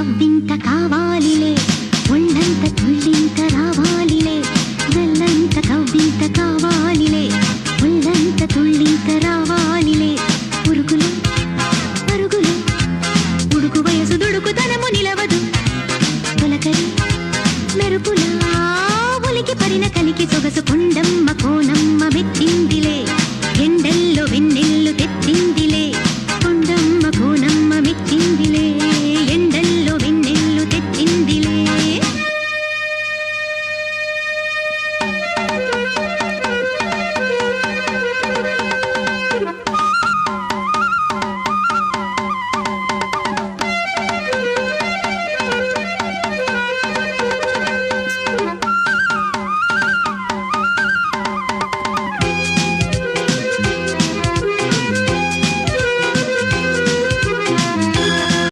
నవ్వింత కావాలిలే ఒళ్ళంత తుళ్ళింత రావాలిలే వెళ్ళంత కవ్వింత కావాలిలే ఒళ్ళంత తుళ్ళింత రావాలిలే. పురుగులు పరుగులు ఉడుకు వయసు దుడుకు నిలవదు. మెరుపులా ఉలికి పడిన కలికి సొగసు కొండమ్మ కోనమ్మ మెత్తిమ్మ